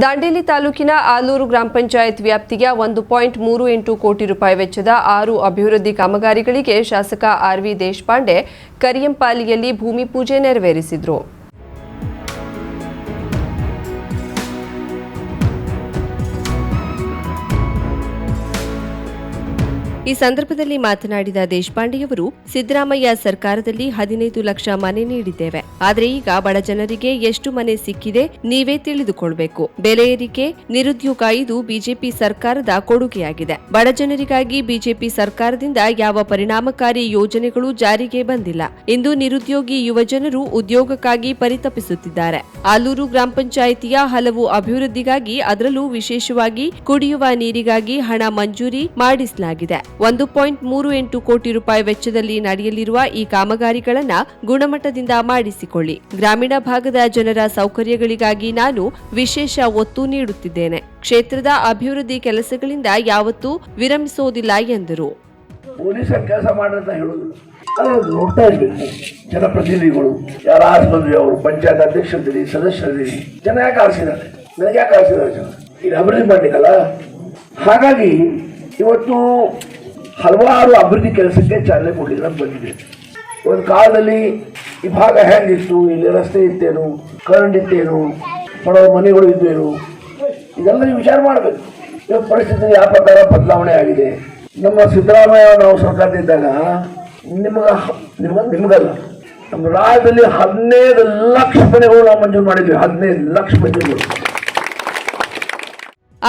ದಾಂಡೇಲಿ ತಾಲೂಕಿನ ಆಲೂರು ಗ್ರಾಮ ಪಂಚಾಯತ್ ವ್ಯಾಪ್ತಿಯ ಒಂದು ಪಾಯಿಂಟ್ ಮೂರು ಎಂಟು ಕೋಟಿ ರೂಪಾಯಿ ವೆಚ್ಚದ ಆರು ಅಭಿವೃದ್ಧಿ ಕಾಮಗಾರಿಗಳಿಗೆ ಶಾಸಕ ಆರ್ವಿ ದೇಶಪಾಂಡೆ ಕರಿಯಂಪಾಲಿಯಲ್ಲಿ ಭೂಮಿ ಪೂಜೆ ನೆರವೇರಿಸಿದರು. ಈ ಸಂದರ್ಭದಲ್ಲಿ ಮಾತನಾಡಿದ ದೇಶಪಾಂಡೆಯವರು, ಸಿದ್ದರಾಮಯ್ಯ ಸರ್ಕಾರದಲ್ಲಿ ಹದಿನೈದು ಲಕ್ಷ ಮನೆ ನೀಡಿದ್ದೇವೆ. ಆದರೆ ಈಗ ಬಡ ಜನರಿಗೆ ಎಷ್ಟು ಮನೆ ಸಿಕ್ಕಿದೆ ನೀವೇ ತಿಳಿದುಕೊಳ್ಬೇಕು. ಬೆಲೆ ಏರಿಕೆ, ನಿರುದ್ಯೋಗ ಇದು ಬಿಜೆಪಿ ಸರ್ಕಾರದ ಕೊಡುಗೆಯಾಗಿದೆ. ಬಡ ಜನರಿಗಾಗಿ ಬಿಜೆಪಿ ಸರ್ಕಾರದಿಂದ ಯಾವ ಪರಿಣಾಮಕಾರಿ ಯೋಜನೆಗಳು ಜಾರಿಗೆ ಬಂದಿಲ್ಲ. ಇಂದು ನಿರುದ್ಯೋಗಿ ಯುವಜನರು ಉದ್ಯೋಗಕ್ಕಾಗಿ ಪರಿತಪಿಸುತ್ತಿದ್ದಾರೆ. ಆಲೂರು ಗ್ರಾಮ ಪಂಚಾಯಿತಿಯ ಹಲವು ಅಭಿವೃದ್ಧಿಗಾಗಿ ಅದರಲ್ಲೂ ವಿಶೇಷವಾಗಿ ಕುಡಿಯುವ ನೀರಿಗಾಗಿ ಹಣ ಮಂಜೂರಿ ಮಾಡಿಸಲಾಗಿದೆ. ಒಂದು ಪಾಯಿಂಟ್ ಮೂರು ಎಂಟು ಕೋಟಿ ರೂಪಾಯಿ ವೆಚ್ಚದಲ್ಲಿ ನಡೆಯಲಿರುವ ಈ ಕಾಮಗಾರಿಗಳನ್ನು ಗುಣಮಟ್ಟದಿಂದ ಮಾಡಿಸಿಕೊಳ್ಳಿ. ಗ್ರಾಮೀಣ ಭಾಗದ ಜನರ ಸೌಕರ್ಯಗಳಿಗಾಗಿ ನಾನು ವಿಶೇಷ ಒತ್ತು ನೀಡುತ್ತಿದ್ದೇನೆ. ಕ್ಷೇತ್ರದ ಅಭಿವೃದ್ಧಿ ಕೆಲಸಗಳಿಂದ ಯಾವತ್ತೂ ವಿರಮಿಸೋದಿಲ್ಲ ಎಂದರು. ಪೊಲೀಸರು ಕೆಲಸ ಮಾಡ್ರಂತ ಹೇಳೋದು ಅದು ನೋಡ್ತಾ ಇರ್ಬೇಕು ಜನಪ್ರತಿನಿಧಿಗಳು, ಯಾರು ಆಸ್ಪತ್ರೆ ಅವರು, ಪಂಚಾಯತ್ ಅಧ್ಯಕ್ಷರಿದ್ದೀರಿ ಸದಸ್ಯರಿದ್ದೀರಿ ಜನ ಯಾಕೆ ಆರಿಸಿದ್ದಾರೆ ನನಗೆ ಯಾಕೆ ಆರಿಸಿದ್ದಾರೆ ಜನ? ಇದು ಅಭಿವೃದ್ಧಿ ಮಾಡಲಿಕ್ಕಲ್ಲ? ಹಾಗಾಗಿ ಇವತ್ತು ಹಲವಾರು ಅಭಿವೃದ್ಧಿ ಕೆಲಸಕ್ಕೆ ಚಾಲನೆ ಕೊಡಲಿಕ್ಕೆ ಬಂದಿದೆ. ಒಂದು ಕಾಲದಲ್ಲಿ ಈ ಭಾಗ ಹೆಂಗಿತ್ತು ಇಲ್ಲಿ ರಸ್ತೆ ಇತ್ತೇನು ಕರೆಂಟ್ ಇತ್ತೇನು ಬಡವರ ಮನೆಗಳು ಇದ್ದೇನು. ಇದೆಲ್ಲ ನೀವು ವಿಚಾರ ಮಾಡಬೇಕು. ಇವಾಗ ಪರಿಸ್ಥಿತಿ ಯಾವ ಪ್ರಕಾರ ಬದಲಾವಣೆ ಆಗಿದೆ? ನಮ್ಮ ಸಿದ್ದರಾಮಯ್ಯ ನಾವು ಸರ್ಕಾರದಿದ್ದಾಗ ನಿಮಗ ನಿಮ್ಗೆ, ನಿಮಗಲ್ಲ, ನಮ್ಮ ರಾಜ್ಯದಲ್ಲಿ ಹದಿನೈದು ಲಕ್ಷ ಮನೆಗಳು ನಾವು ಮಂಜೂರು ಮಾಡಿದ್ವಿ, ಹದಿನೈದು ಲಕ್ಷ ಮನೆಗಳು.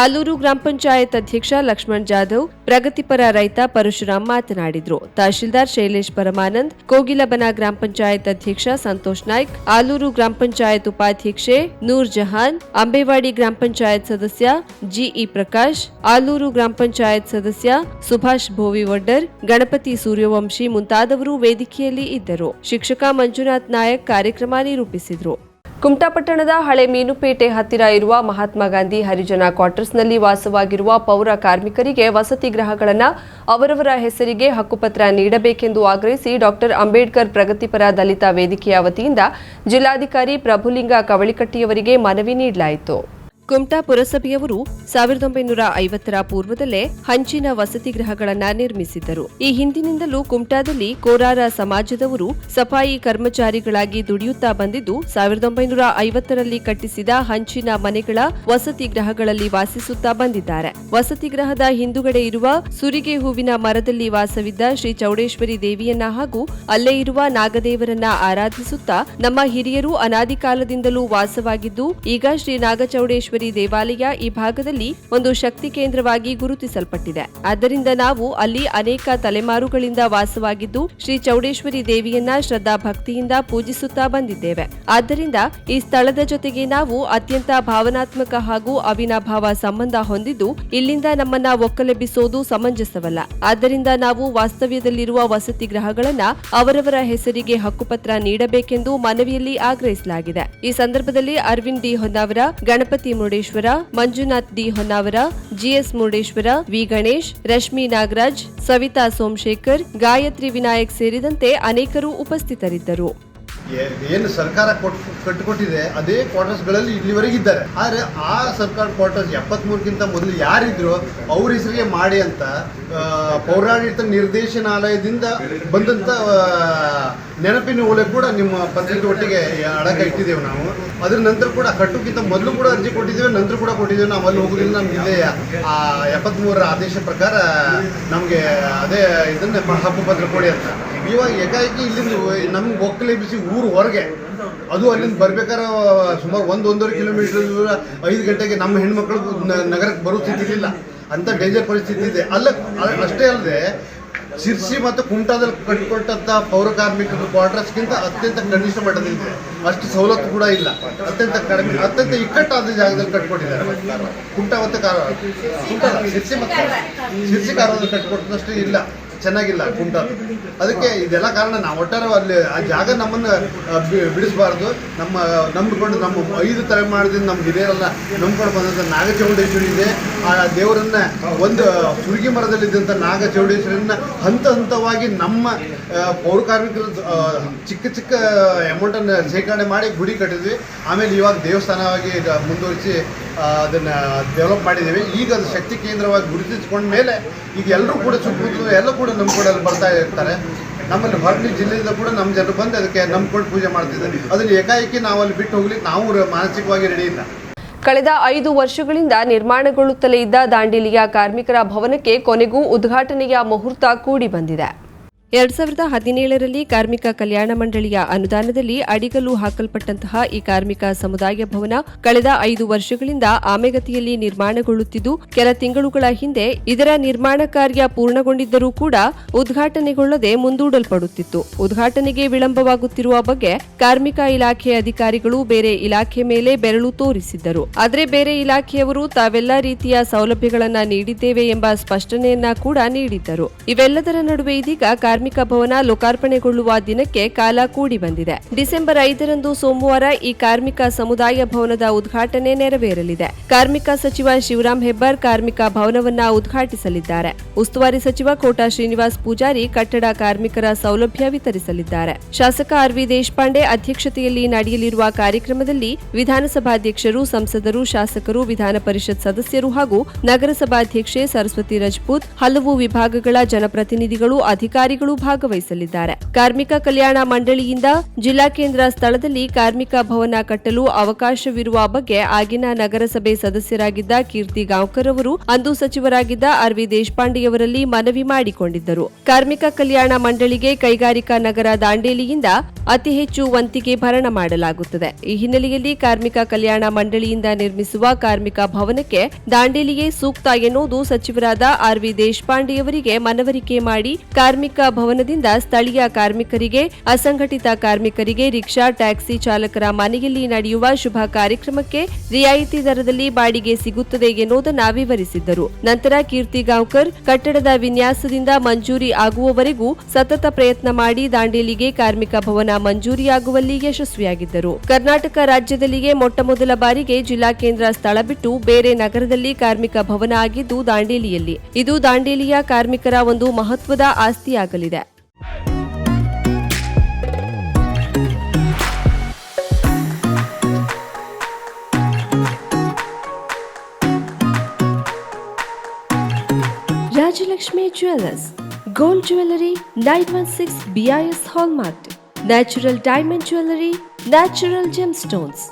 ಆಲೂರು ಗ್ರಾಮ ಪಂಚಾಯತ್ ಅಧ್ಯಕ್ಷ ಲಕ್ಷ್ಮಣ್ ಜಾಧವ್, ಪ್ರಗತಿಪರ ರೈತ ಪರಶುರಾಮ್ ಮಾತನಾಡಿದರು. ತಹಶೀಲ್ದಾರ್ ಶೈಲೇಶ್ ಪರಮಾನಂದ್ ಕೋಗಿಲಬನ ಗ್ರಾಮ ಪಂಚಾಯತ್ ಅಧ್ಯಕ್ಷ ಸಂತೋಷ್ ನಾಯ್ಕ್, ಆಲೂರು ಗ್ರಾಮ ಪಂಚಾಯತ್ ಉಪಾಧ್ಯಕ್ಷೆ ನೂರ್ ಜಹಾನ್, ಅಂಬೇವಾಡಿ ಗ್ರಾಮ ಪಂಚಾಯತ್ ಸದಸ್ಯ ಜಿಇ ಪ್ರಕಾಶ್, ಆಲೂರು ಗ್ರಾಮ ಪಂಚಾಯತ್ ಸದಸ್ಯ ಸುಭಾಷ್ ಭೋವಿವಡ್ಡರ್, ಗಣಪತಿ ಸೂರ್ಯವಂಶಿ ಮುಂತಾದವರು ವೇದಿಕೆಯಲ್ಲಿ ಇದ್ದರು. ಶಿಕ್ಷಕ ಮಂಜುನಾಥ್ ನಾಯಕ್ ಕಾರ್ಯಕ್ರಮ ನಿರೂಪಿಸಿದ್ರು. ಕುಮಟಾ ಪಟ್ಟಣದ ಹಳೆ ಮೀನುಪೇಟೆ ಹತ್ತಿರ ಇರುವ ಮಹಾತ್ಮ ಗಾಂಧಿ ಹರಿಜನ ಕ್ವಾರ್ಟರ್ಸ್ನಲ್ಲಿ ವಾಸವಾಗಿರುವ ಪೌರ ಕಾರ್ಮಿಕರಿಗೆ ವಸತಿ ಗೃಹಗಳನ್ನು ಅವರವರ ಹೆಸರಿಗೆ ಹಕ್ಕುಪತ್ರ ನೀಡಬೇಕೆಂದು ಆಗ್ರಹಿಸಿ ಡಾಕ್ಟರ್ ಅಂಬೇಡ್ಕರ್ ಪ್ರಗತಿಪರ ದಲಿತ ವೇದಿಕೆಯ ವತಿಯಿಂದ ಜಿಲ್ಲಾಧಿಕಾರಿ ಪ್ರಭುಲಿಂಗ ಕವಳಿಕಟ್ಟಿಯವರಿಗೆ ಮನವಿ ನೀಡಲಾಯಿತು. ಕುಮಟಾ ಪುರಸಭೆಯವರು ಸಾವಿರದ ಒಂಬೈನೂರ ಐವತ್ತರ ಪೂರ್ವದಲ್ಲೇ ಹಂಚಿನ ವಸತಿ ಗೃಹಗಳನ್ನು ನಿರ್ಮಿಸಿದ್ದರು. ಈ ಹಿಂದಿನಿಂದಲೂ ಕುಮಟಾದಲ್ಲಿ ಕೋರಾರ ಸಮಾಜದವರು ಸಫಾಯಿ ಕರ್ಮಚಾರಿಗಳಾಗಿ ದುಡಿಯುತ್ತಾ ಬಂದಿದ್ದು, ಸಾವಿರದ ಒಂಬೈನೂರ ಐವತ್ತರಲ್ಲಿ ಕಟ್ಟಿಸಿದ ಹಂಚಿನ ಮನೆಗಳ ವಸತಿ ಗೃಹಗಳಲ್ಲಿ ವಾಸಿಸುತ್ತಾ ಬಂದಿದ್ದಾರೆ. ವಸತಿ ಗೃಹದ ಹಿಂದುಗಡೆ ಇರುವ ಸುರಿಗೆ ಹೂವಿನ ಮರದಲ್ಲಿ ವಾಸವಿದ್ದ ಶ್ರೀ ಚೌಡೇಶ್ವರಿ ದೇವಿಯನ್ನ ಹಾಗೂ ಅಲ್ಲೇ ಇರುವ ನಾಗದೇವರನ್ನ ಆರಾಧಿಸುತ್ತಾ ನಮ್ಮ ಹಿರಿಯರು ಅನಾದಿ ಕಾಲದಿಂದಲೂ ವಾಸವಾಗಿದ್ದು, ಈಗ ಶ್ರೀ ನಾಗಚೌಡೇಶ್ವರಿ ದೇವಾಲಯ ಈ ಭಾಗದಲ್ಲಿ ಒಂದು ಶಕ್ತಿ ಕೇಂದ್ರವಾಗಿ ಗುರುತಿಸಲ್ಪಟ್ಟಿದೆ. ಆದ್ದರಿಂದ ನಾವು ಅಲ್ಲಿ ಅನೇಕ ತಲೆಮಾರುಗಳಿಂದ ವಾಸವಾಗಿದ್ದು, ಶ್ರೀ ಚೌಡೇಶ್ವರಿ ದೇವಿಯನ್ನ ಶ್ರದ್ಧಾ ಭಕ್ತಿಯಿಂದ ಪೂಜಿಸುತ್ತಾ ಬಂದಿದ್ದೇವೆ. ಆದ್ದರಿಂದ ಈ ಸ್ಥಳದ ಜೊತೆಗೆ ನಾವು ಅತ್ಯಂತ ಭಾವನಾತ್ಮಕ ಹಾಗೂ ಅವಿನಾಭಾವ ಸಂಬಂಧ ಹೊಂದಿದ್ದು, ಇಲ್ಲಿಂದ ನಮ್ಮನ್ನ ಒಕ್ಕಲೆಬ್ಬಿಸೋದು ಸಮಂಜಸವಲ್ಲ. ಆದ್ದರಿಂದ ನಾವು ವಾಸ್ತವ್ಯದಲ್ಲಿರುವ ವಸತಿ ಗ್ರಹಗಳನ್ನ ಅವರವರ ಹೆಸರಿಗೆ ಹಕ್ಕುಪತ್ರ ನೀಡಬೇಕೆಂದು ಮನವಿಯಲ್ಲಿ ಆಗ್ರಹಿಸಲಾಗಿದೆ. ಈ ಸಂದರ್ಭದಲ್ಲಿ Arvind D Honnavar, Ganapati Murudeshwar, Manjunath D Honnavar, GS Murudeshwar, V Ganesh, Rashmi Nagaraj, Savita Somashekhar, Gayatri Vinayak ಸೇರಿದಂತೆ ಅನೇಕರು ಉಪಸ್ಥಿತರಿದ್ದರು. ಏನು ಸರ್ಕಾರ ಕೊಟ್, ಕಟ್ಟಿಕೊಟ್ಟಿದೆ, ಅದೇ ಕ್ವಾರ್ಟರ್ಸ್ಗಳಲ್ಲಿ ಇಲ್ಲಿವರೆಗೆ ಇದ್ದಾರೆ. ಆದರೆ ಆ ಸರ್ಕಾರ ಕ್ವಾರ್ಟರ್ಸ್ ಎಪ್ಪತ್ಮೂರಕ್ಕಿಂತ ಮೊದಲು ಯಾರಿದ್ರು ಅವ್ರ ಹೆಸರಿಗೆ ಮಾಡಿ ಅಂತ ಪೌರಾಡಳಿತ ನಿರ್ದೇಶನಾಲಯದಿಂದ ಬಂದಂಥ ನೆನಪಿನ ಒಳಗೆ ಕೂಡ ನಿಮ್ಮ ಪತ್ರಿಕೆ ಒಟ್ಟಿಗೆ ಅಡಕ ಇಟ್ಟಿದ್ದೇವೆ ನಾವು. ಅದ್ರ ನಂತರ ಕೂಡ ಕಟ್ಟೋಕ್ಕಿಂತ ಮೊದಲು ಕೂಡ ಅರ್ಜಿ ಕೊಟ್ಟಿದ್ದೇವೆ, ನಂತರ ಕೂಡ ಕೊಟ್ಟಿದ್ದೇವೆ. ನಾವು ಅಲ್ಲಿ ಹೋಗೋದ್ರಿಂದ ನಮ್ಗೆ ಆ, ಎಪ್ಪತ್ಮೂರರ ಆದೇಶ ಪ್ರಕಾರ ನಮಗೆ ಅದೇ ಇದನ್ನ ಹಕ್ಕುಪತ್ರ ಕೊಡಿ ಅಂತ. ಇವಾಗ ಏಕಾಏಕಿ ಇಲ್ಲಿಂದ ನಮ್ಗೆ ಒಕ್ಕಲೆಬ್ಬಿಸಿ ಊರು ಹೊರಗೆ, ಅದು ಅಲ್ಲಿಂದ ಬರ್ಬೇಕಾದ್ರೆ ಸುಮಾರು ಒಂದು ಒಂದೂವರೆ ಕಿಲೋಮೀಟರ್ ದೂರ ಐದು ಗಂಟೆಗೆ ನಮ್ಮ ಹೆಣ್ಮಕ್ಳು ನಗರಕ್ಕೆ ಬರೋ ಸ್ಥಿತಿ ಇಲ್ಲ ಅಂತ ಡೇಂಜರ್ ಪರಿಸ್ಥಿತಿ ಇದೆ. ಅಲ್ಲ ಅಷ್ಟೇ ಅಲ್ಲದೆ ಶಿರ್ಸಿ ಮತ್ತು ಕುಮಟಾದಲ್ಲಿ ಕಟ್ಟಿಕೊಟ್ಟಂತ ಪೌರ ಕಾರ್ಮಿಕರ ಕ್ವಾರ್ಟರ್ಸ್ಗಿಂತ ಅತ್ಯಂತ ಕನಿಷ್ಠ ಮಟ್ಟದಲ್ಲಿದೆ ಅಷ್ಟು ಸವಲತ್ತು ಕೂಡ ಇಲ್ಲ. ಅತ್ಯಂತ ಕಡಿಮೆ, ಅತ್ಯಂತ ಇಕ್ಕಟ್ಟಾದ ಜಾಗದಲ್ಲಿ ಕಟ್ಕೊಟ್ಟಿದ್ದಾರೆ ಕುಮಟಾ ಮತ್ತು ಕಾರ ಶಿರ್ಸಿ ಮತ್ತು ಶಿರ್ಸಿ ಕಾರದಲ್ಲಿ ಕಟ್ಟಿಕೊಟ್ಟದಷ್ಟು ಇಲ್ಲ. ಚೆನ್ನಾಗಿಲ್ಲ ಕುಂಟ ಅದಕ್ಕೆ ಇದೆಲ್ಲ ಕಾರಣ ನಾವು ಒಟ್ಟಾರೆ ಅಲ್ಲಿ ಆ ಜಾಗ ನಮ್ಮನ್ನು ಬಿಡಿಸಬಾರ್ದು. ನಮ್ಮ, ನಂಬಿಕೊಂಡು ನಮ್ಮ ಐದು ತಲೆಮಾರದಿಂದ ನಮ್ಮ ಹಿರಿಯರೆಲ್ಲ ನಂಬ್ಕೊಂಡು ಬಂದಂಥ ನಾಗಚೌಡೇಶ್ವರಿ ಇದೆ. ಆ ದೇವರನ್ನ ಒಂದು ಸುರುಗಿ ಮರದಲ್ಲಿದ್ದಂಥ ನಾಗಚೌಡೇಶ್ವರಿನ ಹಂತ ಹಂತವಾಗಿ ನಮ್ಮ ಪೌರ ಕಾರ್ಮಿಕರು ಚಿಕ್ಕ ಚಿಕ್ಕ ಚಿಕ್ಕ ಅಮೌಂಟನ್ನು ಶೇಖರಣೆ ಮಾಡಿ ಗುಡಿ ಕಟ್ಟಿದ್ವಿ. ಆಮೇಲೆ ಇವಾಗ ದೇವಸ್ಥಾನವಾಗಿ ಮುಂದುವರಿಸಿ ಅದನ್ನ ಡೆವಲಪ್ ಮಾಡಿದ್ದೀವಿ. ಈಗ ಅದು ಶಕ್ತಿ ಕೇಂದ್ರವಾಗಿ ಗುರುತಿಸಿಕೊಂಡ ಮೇಲೆ ಈಗ ಎಲ್ಲರೂ ಕೂಡ ಸುತ್ತಮುತ್ತಲು ಎಲ್ಲ ಕೂಡ ನಮ್ಮ ಕೂಡ ಬರ್ತಾ ಇರ್ತಾರೆ. ನಮ್ಮಲ್ಲಿ ಹೊರಗಿನ ಜಿಲ್ಲೆಯಿಂದ ಕೂಡ ನಮ್ಮ ಜನರು ಬಂದು ಅದಕ್ಕೆ ನಂಬ್ಕೊಂಡು ಪೂಜೆ ಮಾಡ್ತಿದ್ದಾರೆ. ಅದನ್ನ ಏಕಾಏಕಿ ನಾವು ಅಲ್ಲಿ ಬಿಟ್ಟು ಹೋಗ್ಲಿಕ್ಕೆ ನಾವು ಮಾನಸಿಕವಾಗಿ ರೆಡಿ ಇಲ್ಲ. ಕಳೆದ ಐದು ವರ್ಷಗಳಿಂದ ನಿರ್ಮಾಣಗೊಳ್ಳುತ್ತಲೇ ಇದ್ದ ದಾಂಡೇಲಿಯ ಕಾರ್ಮಿಕರ ಭವನಕ್ಕೆ ಕೊನೆಗೂ ಉದ್ಘಾಟನೆಯ ಮುಹೂರ್ತ ಕೂಡಿ ಬಂದಿದೆ. ಎರಡ್ ಸಾವಿರದ ಹದಿನೇಳರಲ್ಲಿ ಕಾರ್ಮಿಕ ಕಲ್ಯಾಣ ಮಂಡಳಿಯ ಅನುದಾನದಲ್ಲಿ ಅಡಿಗಲ್ಲು ಹಾಕಲ್ಪಟ್ಟಂತಹ ಈ ಕಾರ್ಮಿಕ ಸಮುದಾಯ ಭವನ ಕಳೆದ ಐದು ವರ್ಷಗಳಿಂದ ಆಮೆಗತಿಯಲ್ಲಿ ನಿರ್ಮಾಣಗೊಳ್ಳುತ್ತಿದ್ದು, ಕೆಲ ತಿಂಗಳುಗಳ ಹಿಂದೆ ಇದರ ನಿರ್ಮಾಣ ಕಾರ್ಯ ಪೂರ್ಣಗೊಂಡಿದ್ದರೂ ಕೂಡ ಉದ್ಘಾಟನೆಗೊಳ್ಳದೆ ಮುಂದೂಡಲ್ಪಡುತ್ತಿತ್ತು. ಉದ್ಘಾಟನೆಗೆ ವಿಳಂಬವಾಗುತ್ತಿರುವ ಬಗ್ಗೆ ಕಾರ್ಮಿಕ ಇಲಾಖೆ ಅಧಿಕಾರಿಗಳು ಬೇರೆ ಇಲಾಖೆ ಮೇಲೆ ಬೆರಳು ತೋರಿಸಿದ್ದರು. ಆದರೆ ಬೇರೆ ಇಲಾಖೆಯವರು ತಾವೆಲ್ಲ ರೀತಿಯ ಸೌಲಭ್ಯಗಳನ್ನು ನೀಡಿದ್ದೇವೆ ಎಂಬ ಸ್ಪಷ್ಟನೆಯನ್ನ ಕೂಡ ನೀಡಿದ್ದರು. ಇವೆಲ್ಲದರ ನಡುವೆ ಇದೀಗ ಕಾರ್ಮಿಕ ಭವನ ಲೋಕಾರ್ಪಣೆಗೊಳ್ಳುವ ದಿನಕ್ಕೆ ಕಾಲ ಕೂಡಿ ಬಂದಿದೆ. ಡಿಸೆಂಬರ್ ಐದರಂದು ಸೋಮವಾರ ಈ ಕಾರ್ಮಿಕ ಸಮುದಾಯ ಭವನದ ಉದ್ಘಾಟನೆ ನೆರವೇರಲಿದೆ. ಕಾರ್ಮಿಕ ಸಚಿವ ಶಿವರಾಮ್ ಹೆಬ್ಬಾರ್ ಕಾರ್ಮಿಕ ಭವನವನ್ನ ಉದ್ಘಾಟಿಸಲಿದ್ದಾರೆ. ಉಸ್ತುವಾರಿ ಸಚಿವ ಕೋಟಾ ಶ್ರೀನಿವಾಸ್ ಪೂಜಾರಿ ಕಟ್ಟಡ ಕಾರ್ಮಿಕರ ಸೌಲಭ್ಯ ವಿತರಿಸಲಿದ್ದಾರೆ. ಶಾಸಕ ಆರ್ ವಿ ದೇಶಪಾಂಡೆ ಅಧ್ಯಕ್ಷತೆಯಲ್ಲಿ ನಡೆಯಲಿರುವ ಕಾರ್ಯಕ್ರಮದಲ್ಲಿ ವಿಧಾನಸಭಾಧ್ಯಕ್ಷರು, ಸಂಸದರು, ಶಾಸಕರು, ವಿಧಾನ ಪರಿಷತ್ ಸದಸ್ಯರು ಹಾಗೂ ನಗರಸಭಾಧ್ಯಕ್ಷೆ ಸರಸ್ವತಿ ರಜಪೂತ್, ಹಲವು ವಿಭಾಗಗಳ ಜನಪ್ರತಿನಿಧಿಗಳು, ಅಧಿಕಾರಿಗಳು ಭಾಗವಹಿಸಲಿದ್ದಾರೆ. ಕಾರ್ಮಿಕ ಕಲ್ಯಾಣ ಮಂಡಳಿಯಿಂದ ಜಿಲ್ಲಾ ಕೇಂದ್ರ ಸ್ಥಳದಲ್ಲಿ ಕಾರ್ಮಿಕ ಭವನ ಕಟ್ಟಲು ಅವಕಾಶವಿರುವ ಬಗ್ಗೆ ಆಗಿನ ನಗರಸಭೆ ಸದಸ್ಯರಾಗಿದ್ದ ಕೀರ್ತಿ ಗಾಂವ್ಕರ್ ಅವರು, ಅಂದು ಸಚಿವರಾಗಿದ್ದ ಆರ್ ವಿ ದೇಶಪಾಂಡೆಯವರಲ್ಲಿ ಮನವಿ ಮಾಡಿಕೊಂಡಿದ್ದರು. ಕಾರ್ಮಿಕ ಕಲ್ಯಾಣ ಮಂಡಳಿಗೆ ಕೈಗಾರಿಕಾ ನಗರ ದಾಂಡೇಲಿಯಿಂದ ಅತಿ ಹೆಚ್ಚು ವಂತಿಗೆ ಭರಣ ಮಾಡಲಾಗುತ್ತದೆ. ಈ ಹಿನ್ನೆಲೆಯಲ್ಲಿ ಕಾರ್ಮಿಕ ಕಲ್ಯಾಣ ಮಂಡಳಿಯಿಂದ ನಿರ್ಮಿಸುವ ಕಾರ್ಮಿಕ ಭವನಕ್ಕೆ ದಾಂಡೇಲಿಯೇ ಸೂಕ್ತ ಎನ್ನುವುದು ಸಚಿವರಾದ ಆರ್ವಿ ದೇಶಪಾಂಡೆಯವರಿಗೆ ಮನವರಿಕೆ ಮಾಡಿ ಕಾರ್ಮಿಕ ಭವನದಿಂದ ಸ್ಥಳೀಯ ಕಾರ್ಮಿಕರಿಗೆ, ಅಸಂಘಟಿತ ಕಾರ್ಮಿಕರಿಗೆ ರಿಕ್ಷಾ, ಟ್ಯಾಕ್ಸಿ ಚಾಲಕರ ಮನೆಯಲ್ಲಿ ನಡೆಯುವ ಶುಭ ಕಾರ್ಯಕ್ರಮಕ್ಕೆ ರಿಯಾಯಿತಿ ದರದಲ್ಲಿ ಬಾಡಿಗೆ ಸಿಗುತ್ತದೆ ಎನ್ನುವುದನ್ನು ವಿವರಿಸಿದ್ದರು. ನಂತರ ಕೀರ್ತಿ ಗಾಂವ್ಕರ್, ಕಟ್ಟಡದ ವಿನ್ಯಾಸದಿಂದ ಮಂಜೂರಿ ಆಗುವವರೆಗೂ ಸತತ ಪ್ರಯತ್ನ ಮಾಡಿ ದಾಂಡೇಲಿಗೆ ಕಾರ್ಮಿಕ ಭವನ ಮಂಜೂರಿಯಾಗುವಲ್ಲಿ ಯಶಸ್ವಿಯಾಗಿದ್ದರು. ಕರ್ನಾಟಕ ರಾಜ್ಯದಲ್ಲಿಯೇ ಮೊಟ್ಟಮೊದಲ ಬಾರಿಗೆ ಜಿಲ್ಲಾ ಕೇಂದ್ರ ಸ್ಥಳ ಬಿಟ್ಟು ಬೇರೆ ನಗರದಲ್ಲಿ ಕಾರ್ಮಿಕ ಭವನ ಆಗಿದ್ದು ದಾಂಡೇಲಿಯಲ್ಲಿ. ಇದು ದಾಂಡೇಲಿಯ ಕಾರ್ಮಿಕರ ಒಂದು ಮಹತ್ವದ ಆಸ್ತಿಯಾಗಲಿದೆ. Rajalakshmi Jewelers Gold Jewelry 916 BIS Hallmark Natural Diamond Jewelry Natural Gemstones.